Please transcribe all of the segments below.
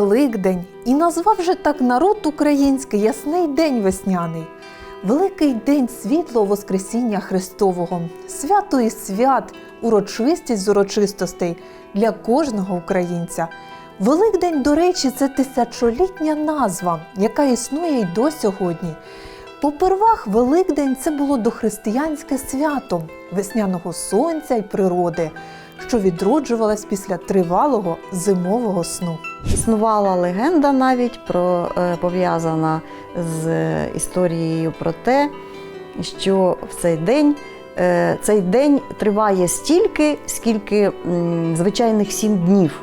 Великдень і назвав же так народ український ясний день весняний. Великий день світлого Воскресіння Христового, свято і свят, урочистість з урочистостей для кожного українця. Великдень, до речі, це тисячолітня назва, яка існує й до сьогодні. Попервах Великдень це було дохристиянське свято весняного сонця й природи, що відроджувалась після тривалого зимового сну. Існувала легенда навіть про е, пов'язана з е, історією про те, що в цей день е, цей день триває стільки, скільки звичайних сім днів.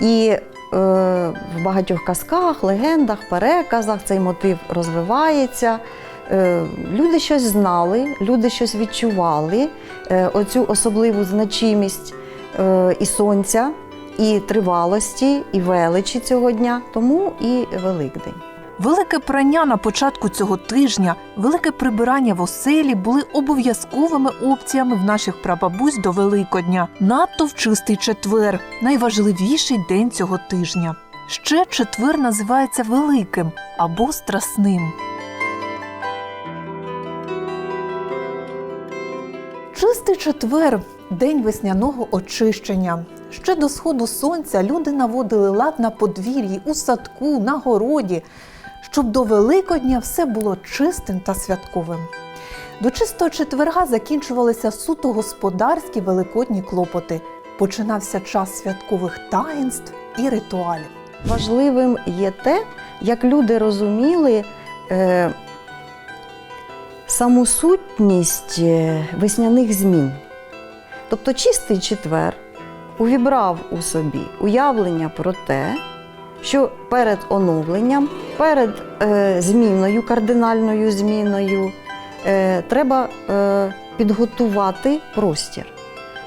І в багатьох казках, легендах, переказах цей мотив розвивається. Е, люди щось знали, люди щось відчували, е, оцю особливу значимість е, і сонця, і тривалості, і величі цього дня, тому і Великдень. Велике прання на початку цього тижня, велике прибирання в оселі були обов'язковими опціями в наших прабабусь до Великодня. Надто в чистий четвер, найважливіший день цього тижня. Ще четвер називається великим або страсним. Чистий четвер день весняного очищення. Ще до сходу сонця люди наводили лад на подвір'ї, у садку, на городі, щоб до Великодня все було чистим та святковим. До чистого четверга закінчувалися суто господарські великодні клопоти. Починався час святкових таїнств і ритуалів. Важливим є те, як люди розуміли е, саму сутність е, весняних змін. Тобто чистий четвер увібрав у собі уявлення про те, що перед оновленням, перед е, зміною, кардинальною зміною, е, треба е, підготувати простір.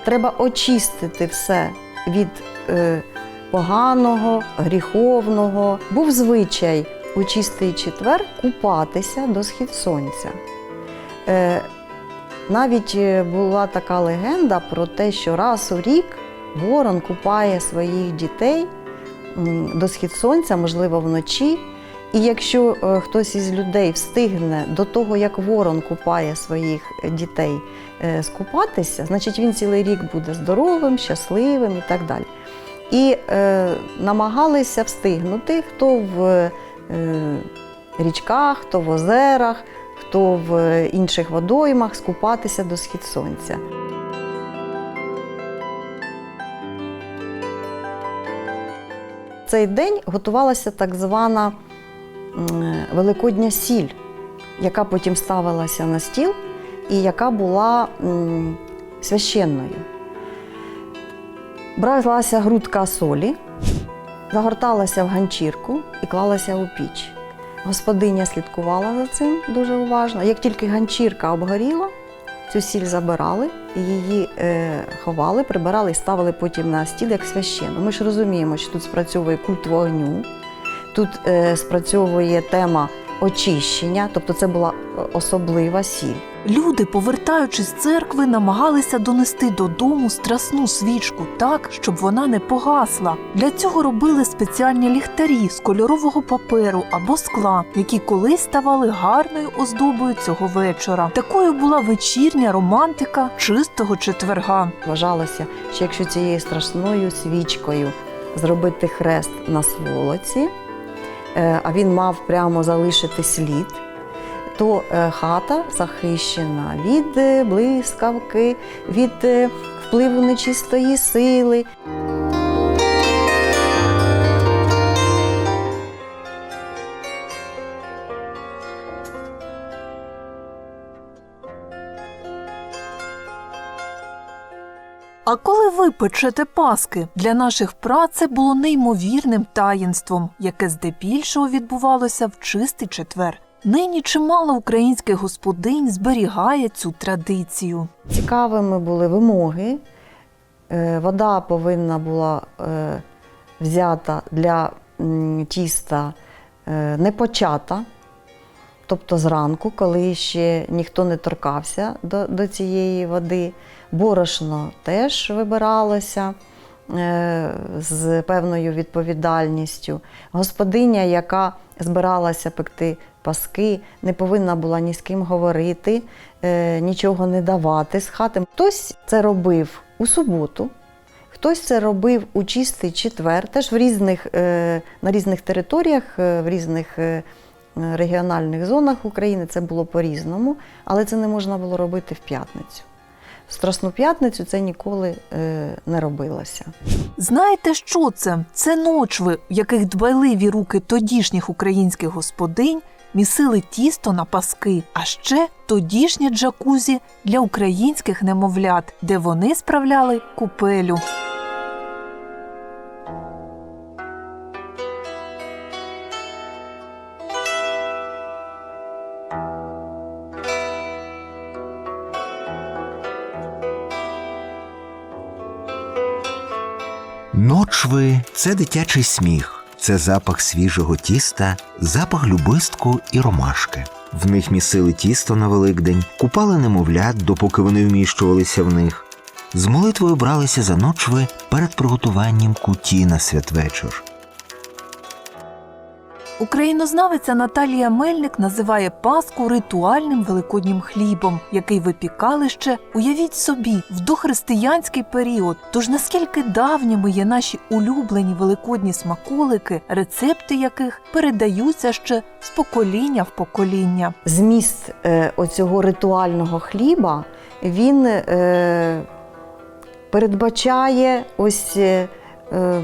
Треба очистити все від е, поганого, гріховного. Був звичай у чистий четвер купатися до схід сонця. Е, навіть е, була така легенда про те, що раз у рік ворон купає своїх дітей до схід сонця, можливо, вночі. І якщо е, хтось із людей встигне до того, як ворон купає своїх дітей скупатися, значить він цілий рік буде здоровим, щасливим і так далі. І е, намагалися встигнути, хто в е, річках, хто в озерах, хто в інших водоймах скупатися до схід сонця. Цей день готувалася так звана Великодня сіль, яка потім ставилася на стіл і яка була священною. Бралася грудка солі, загорталася в ганчірку і клалася у піч. Господиня слідкувала за цим дуже уважно. Як тільки ганчірка обгоріла, цю сіль забирали, її е, ховали, прибирали і ставили потім на стіл як священну. Ми ж розуміємо, що тут спрацьовує культ вогню, тут е, спрацьовує тема очищення, тобто це була е, особлива сіль. Люди, повертаючись з церкви, намагалися донести додому страсну свічку так, щоб вона не погасла. Для цього робили спеціальні ліхтарі з кольорового паперу або скла, які колись ставали гарною оздобою цього вечора. Такою була вечірня романтика чистого четверга. Вважалося, що якщо цією страшною свічкою зробити хрест на сволоці, а він мав прямо залишити слід, то е, хата захищена від е, блискавки, від е, впливу нечистої сили. Ви паски, для наших праць це було неймовірним таїнством, яке здебільшого відбувалося в чистий четвер. Нині чимало українських господинь зберігає цю традицію. Цікавими були вимоги. Е, Вода повинна була е, взята для тіста е, не почата, тобто зранку, коли ще ніхто не торкався до, до цієї води. Борошно теж вибиралося е, з певною відповідальністю. Господиня, яка збиралася пекти паски, не повинна була ні з ким говорити, е, нічого не давати з хати. Хтось це робив у суботу, хтось це робив у чистий четвер, теж в різних, е, на різних територіях, в різних регіональних зонах України це було по-різному, але це не можна було робити в п'ятницю. Страсну п'ятницю це ніколи е, не робилося. Знаєте, що це? Це ночви, в яких дбайливі руки тодішніх українських господинь місили тісто на паски, а ще тодішнє джакузі для українських немовлят, де вони справляли купелю. Ночви це дитячий сміх, це запах свіжого тіста, запах любистку і ромашки. В них місили тісто на Великдень, купали немовлят, допоки вони вміщувалися в них. З молитвою бралися за ночви перед приготуванням куті на святвечір. Українознавиця Наталія Мельник називає Пасху ритуальним великоднім хлібом, який випікали ще, уявіть собі, в дохристиянський період. Тож наскільки давніми є наші улюблені великодні смаколики, рецепти яких передаються ще з покоління в покоління. Зміст е, оцього ритуального хліба він е, передбачає ось е, е,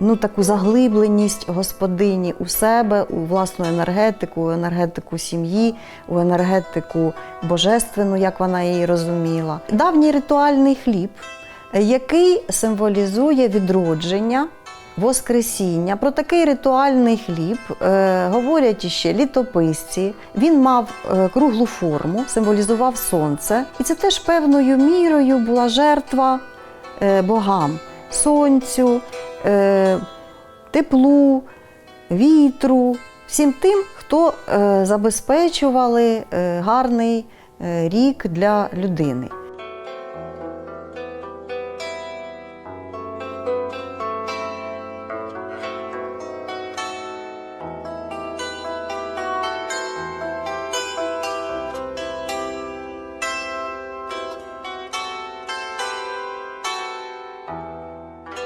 ну, таку заглибленість господині у себе, у власну енергетику, у енергетику сім'ї, у енергетику божественну, як вона її розуміла. Давній ритуальний хліб, який символізує відродження. Воскресіння. Про такий ритуальний хліб е, говорять іще літописці. Він мав е, круглу форму, символізував сонце. І це теж певною мірою була жертва е, богам сонцю, е, теплу, вітру, всім тим, хто е, забезпечували е, гарний рік для людини.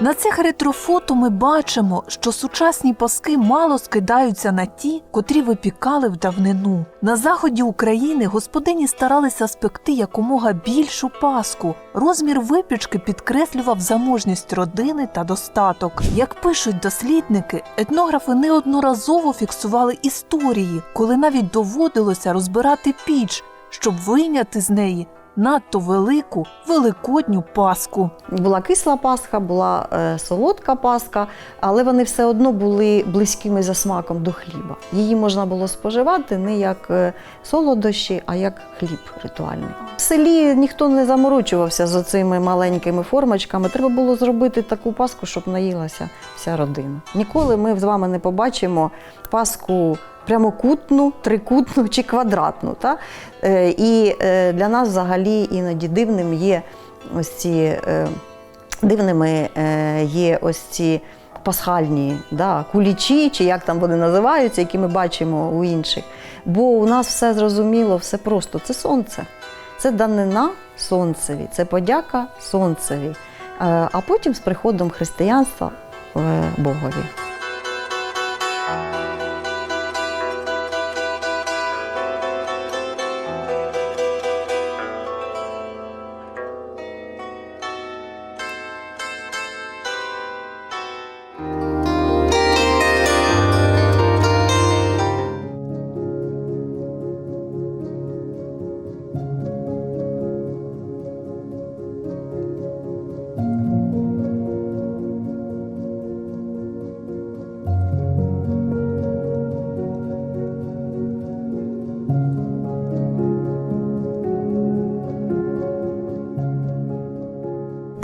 На цих ретрофото ми бачимо, що сучасні паски мало скидаються на ті, котрі випікали в давнину. На заході України господині старалися спекти якомога більшу паску. Розмір випічки підкреслював заможність родини та достаток. Як пишуть дослідники, етнографи неодноразово фіксували історії, коли навіть доводилося розбирати піч, щоб вийняти з неї надто велику великодню паску. Була кисла пасха, була е, солодка пасха, але вони все одно були близькими за смаком до хліба. Її можна було споживати не як е, солодощі, а як хліб ритуальний. В селі ніхто не заморочувався з оцими маленькими формочками. Треба було зробити таку паску, щоб наїлася вся родина. Ніколи ми з вами не побачимо паску. Прямокутну, трикутну чи квадратну. Та? Е, І е, для нас взагалі іноді дивним є ось ці е, дивними є ось ці пасхальні да, кулічі, чи як там вони називаються, які ми бачимо у інших. Бо у нас все зрозуміло, все просто. Це сонце. Це данина сонцеві, це подяка сонцеві. А потім з приходом християнства Богові.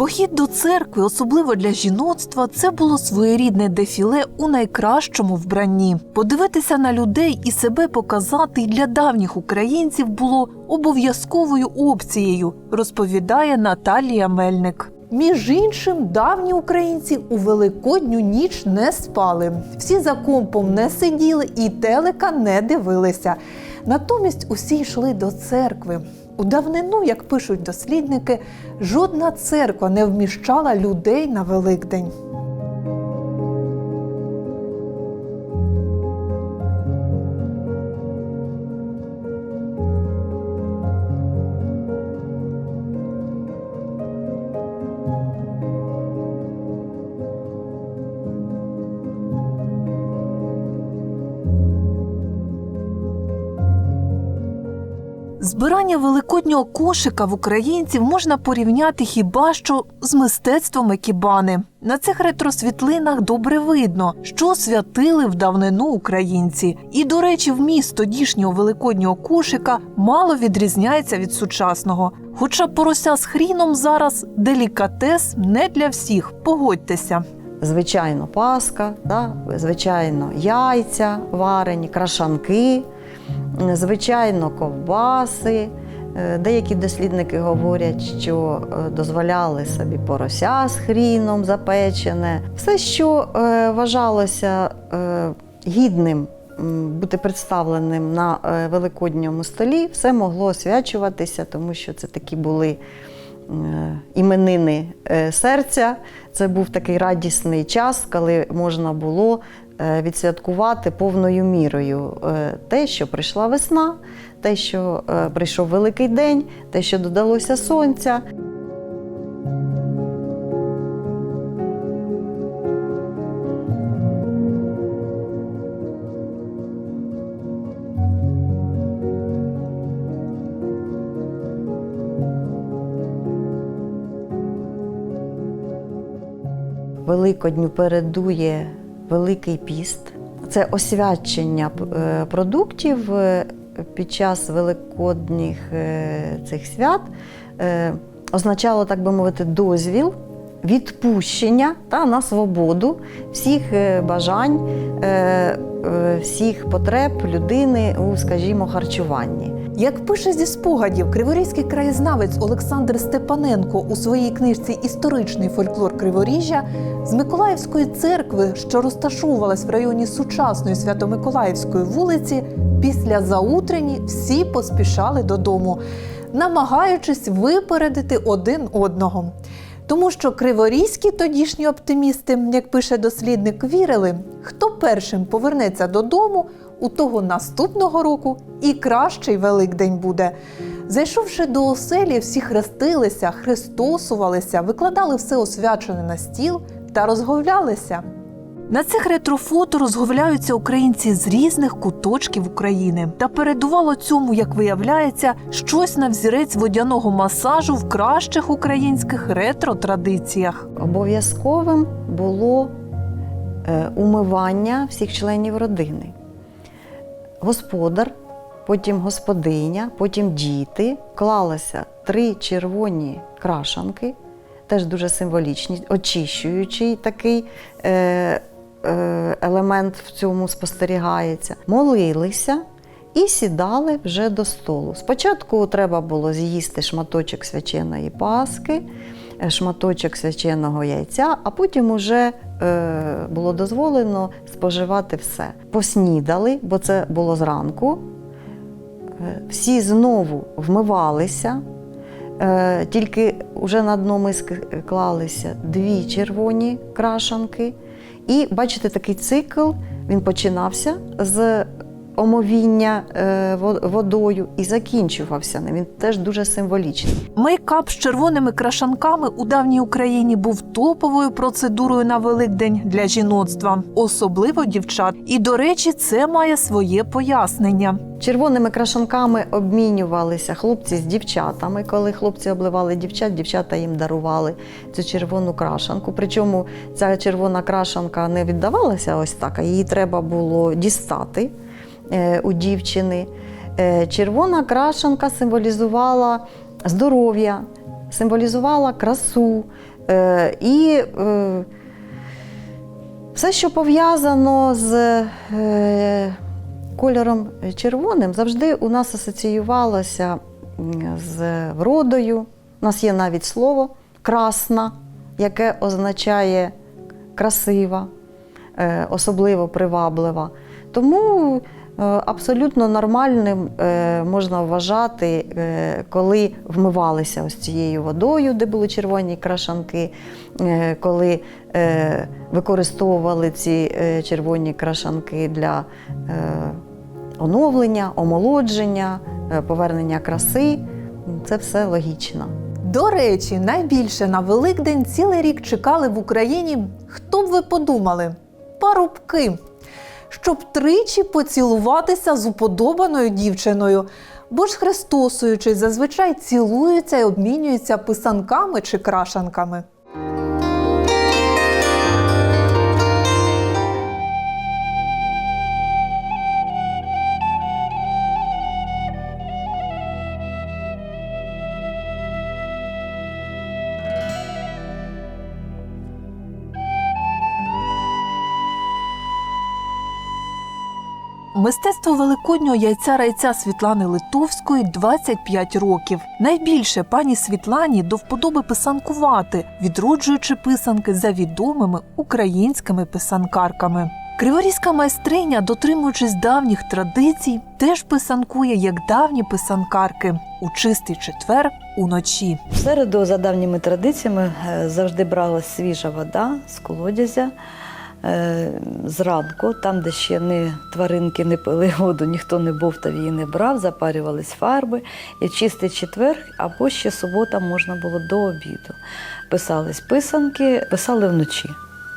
Похід до церкви, особливо для жіноцтва, це було своєрідне дефіле у найкращому вбранні. Подивитися на людей і себе показати для давніх українців було обов'язковою опцією, розповідає Наталія Мельник. Між іншим, давні українці у великодню ніч не спали. Всі за компом не сиділи і телека не дивилися. Натомість усі йшли до церкви. У давнину, як пишуть дослідники, жодна церква не вміщала людей на Великдень. Збирання великоднього кошика в українців можна порівняти хіба що з мистецтвом екібани. На цих ретросвітлинах добре видно, що святили в давнину українці. І, до речі, вміст тодішнього великоднього кошика мало відрізняється від сучасного. Хоча порося з хріном зараз делікатес не для всіх, погодьтеся. Звичайно, паска, да? звичайно, яйця варені, крашанки, звичайно, ковбаси. Е, Деякі дослідники говорять, що е, дозволяли собі порося з хріном запечене. Все, що е, вважалося гідним бути представленим на великодньому столі, все могло освячуватися, тому що це такі були іменини серця. Це був такий радісний час, коли можна було відсвяткувати повною мірою те, що прийшла весна, те, що е, прийшов великий день, те, що додалося сонця. Великодню передує Великий піст. Це освячення е, продуктів е, під час великодніх е, цих свят е, означало, так би мовити, дозвіл, відпущення та на свободу всіх е, бажань, всіх потреб людини у, скажімо, харчуванні. Як пише зі спогадів криворізький краєзнавець Олександр Степаненко у своїй книжці Історичний фольклор Криворіжжя, з Миколаївської церкви, що розташовувалась в районі сучасної Свято-Миколаївської вулиці, після заутрені всі поспішали додому, намагаючись випередити один одного. Тому що криворізькі тодішні оптимісти, як пише дослідник, вірили, хто першим повернеться додому, у того наступного року і кращий Великдень буде. Зайшовши до оселі, всі хрестилися, христосувалися, викладали все освячене на стіл та розговлялися. На цих ретрофото розговляються українці з різних куточків України. Та передувало цьому, як виявляється, щось на взірець водяного масажу в кращих українських ретро-традиціях. Обов'язковим було е, умивання всіх членів родини. Господар, потім господиня, потім діти. Клалися три червоні крашанки, теж дуже символічні, очищуючий такий е, елемент в цьому спостерігається. Молилися. І сідали вже до столу. Спочатку треба було з'їсти шматочок свяченої паски, е, шматочок свяченого яйця, а потім уже е, було дозволено споживати все. Поснідали, бо це було зранку. Е, Всі знову вмивалися, е, тільки вже на дно миски клалися дві червоні крашанки. І бачите, такий цикл він починався з омовіння е, водою і закінчувався ним. Він теж дуже символічний. Мейкап з червоними крашанками у давній Україні був топовою процедурою на Великдень для жіноцтва, особливо дівчат. І, до речі, це має своє пояснення. Червоними крашанками обмінювалися хлопці з дівчатами. Коли хлопці обливали дівчат, дівчата їм дарували цю червону крашанку. Причому ця червона крашанка не віддавалася ось так, а її треба було дістати у дівчини. Е, червона крашанка символізувала здоров'я, символізувала красу. Е, і е, все, що пов'язано з е, кольором червоним, завжди у нас асоціювалося з вродою. У нас є навіть слово красна, яке означає красива, е, особливо приваблива. Тому е, абсолютно нормальним е, можна вважати, е, коли вмивалися ось цією водою, де були червоні крашанки, е, коли е, використовували ці е, червоні крашанки для е, оновлення, омолодження, е, повернення краси. Це все логічно. До речі, найбільше на Великдень цілий рік чекали в Україні, хто б ви подумали, парубки, щоб тричі поцілуватися з уподобаною дівчиною. Бо ж хрестосуючись, зазвичай цілуються і обмінюються писанками чи крашанками. Мистецтво великоднього яйця райця Світлани Литовської 25 років. Найбільше пані Світлані до вподоби писанкувати, відроджуючи писанки за відомими українськими писанкарками. Криворізька майстриня, дотримуючись давніх традицій, теж писанкує як давні писанкарки у чистий четвер уночі. В середу, за давніми традиціями, е, завжди бралась свіжа вода з колодязя. Е, Зранку, там, де ще не тваринки не пили воду, ніхто не бовтав її не брав, запарювались фарби. І чистий четвер або ще субота можна було до обіду. Писались писанки, писали вночі.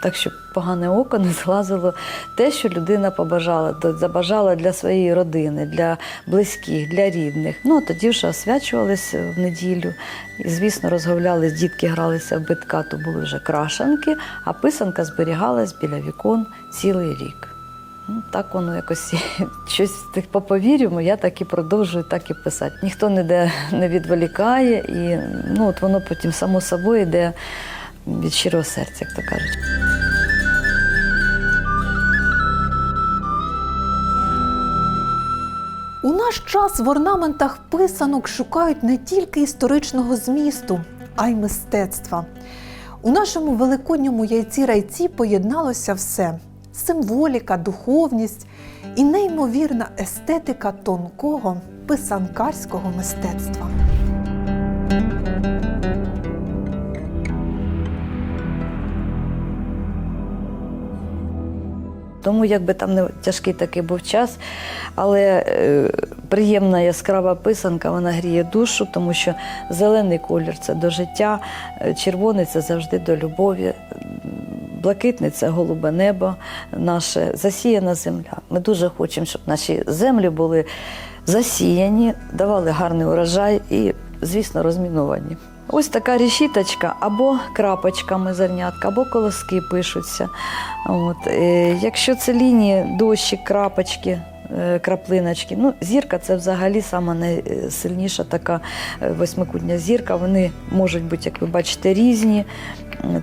Так, щоб погане око не зглазило те, що людина побажала, забажала для своєї родини, для близьких, для рідних. Ну тоді вже освячувались в неділю. І, звісно, розговлялись, дітки гралися в битка, то були вже крашанки, а писанка зберігалась біля вікон цілий рік. Ну, так воно якось щось тих по повір'ю, я так і продовжую так і писати. Ніхто ніде не відволікає, і ну, от воно потім само собою йде від щирого серця, як то кажуть. У наш час в орнаментах писанок шукають не тільки історичного змісту, а й мистецтва. У нашому великодньому яйці райці поєдналося все: символіка, духовність і неймовірна естетика тонкого писанкарського мистецтва. Тому якби там не тяжкий такий був час, але е, приємна яскрава писанка, вона гріє душу, тому що зелений колір це до життя, е, червоний це завжди до любові, м, блакитний це голубе небо наше, засіяна земля. Ми дуже хочемо, щоб наші землі були засіяні, давали гарний урожай і, звісно, розміновані. Ось така решіточка або крапочками зернятка, або колоски пишуться. От. е, Якщо це лінії, дощик, крапочки, е, краплиночки. Ну, зірка це взагалі сама найсильніша така е, восьмикутня зірка. Вони можуть бути, як ви бачите, різні.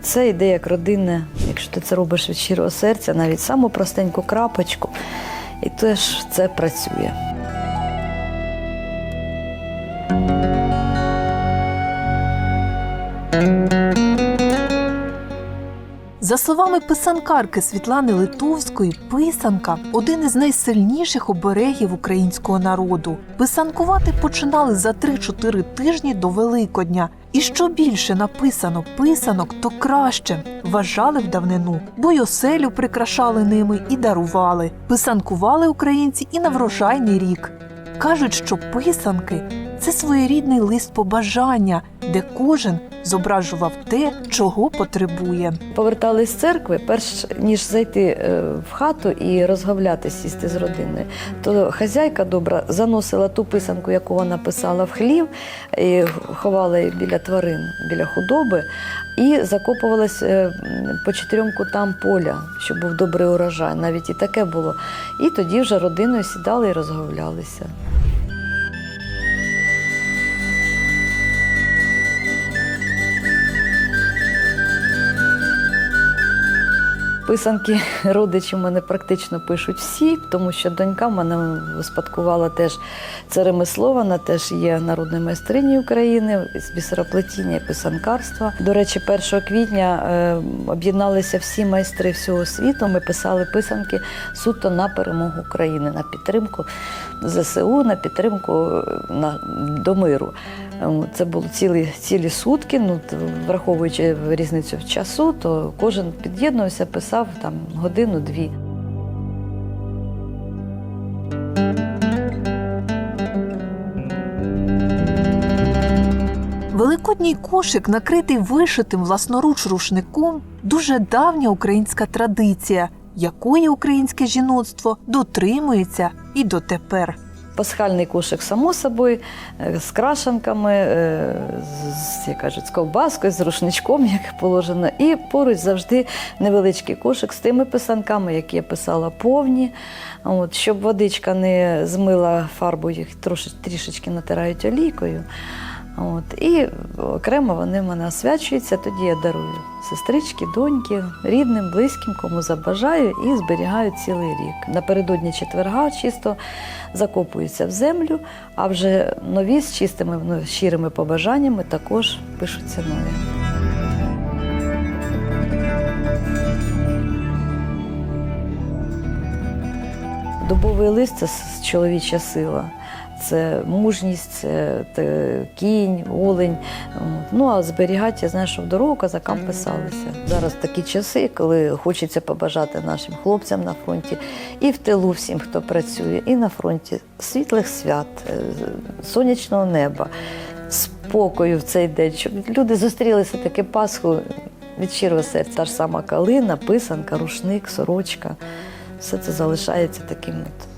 Це йде як родинне, якщо ти це робиш від щирого серця, навіть саму простеньку крапочку, і теж це працює. За словами писанкарки Світлани Литовської, писанка один із найсильніших оберегів українського народу. Писанкувати починали за 3-4 тижні до Великодня. І що більше написано писанок, то краще вважали в давнину, бо й оселю прикрашали ними і дарували. Писанкували українці і на врожайний рік. Кажуть, що писанки це своєрідний лист побажання, де кожен зображував те, чого потребує. Повертались з церкви, перш ніж зайти е, в хату і розговлятися, сісти з родиною, то хазяйка добра заносила ту писанку, яку вона писала в хлів, і ховала її біля тварин, біля худоби, і закопувалась е, по чотирьом кутам поля, щоб був добрий урожай. Навіть і таке було. І тоді вже родиною сідали і розговлялися. Писанки родичі в мене практично пишуть всі, тому що донька в мене успадкувала теж це ремесло, вона теж є народною майстринею України з бісероплетіння і писанкарства. До речі, 1 квітня е, об'єдналися всі майстри всього світу. Ми писали писанки суто на перемогу України, на підтримку ЗСУ, на підтримку е, на, до миру. Е, Це було цілі, цілі сутки. Ну, враховуючи різницю в часу, то кожен під'єднувався, писав там годину-дві. Великодній кошик, накритий вишитим власноруч рушником, дуже давня українська традиція, якої українське жіноцтво дотримується і дотепер. Пасхальний кошик, само собою, е, з крашенками, е, з, як кажуть, з ковбаскою, з рушничком, як положено. І поруч завжди невеличкий кошик з тими писанками, які я писала повні. От, щоб водичка не змила фарбу, їх трошечки, натирають олійкою. От, і окремо вони в мене освячуються, тоді я дарую сестрички, доньки, рідним, близьким, кому забажаю, і зберігаю цілий рік. Напередодні четверга чисто закопуються в землю, а вже нові з чистими ну, щирими побажаннями також пишуться нові. Дубовий лист це чоловіча сила. Це мужність, це те, кінь, олень. Ну а зберігати, я знаю, що в дорогу козакам писалися. Зараз такі часи, коли хочеться побажати нашим хлопцям на фронті, і в тилу всім, хто працює, і на фронті світлих свят, е, сонячного неба, спокою в цей день, щоб люди зустрілися таки Пасху від щирого серця. Та ж сама калина, писанка, рушник, сорочка. Все це залишається таким, от,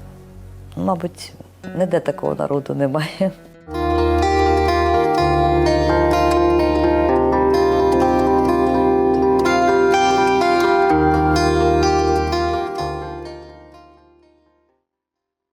мабуть, ніде такого народу немає.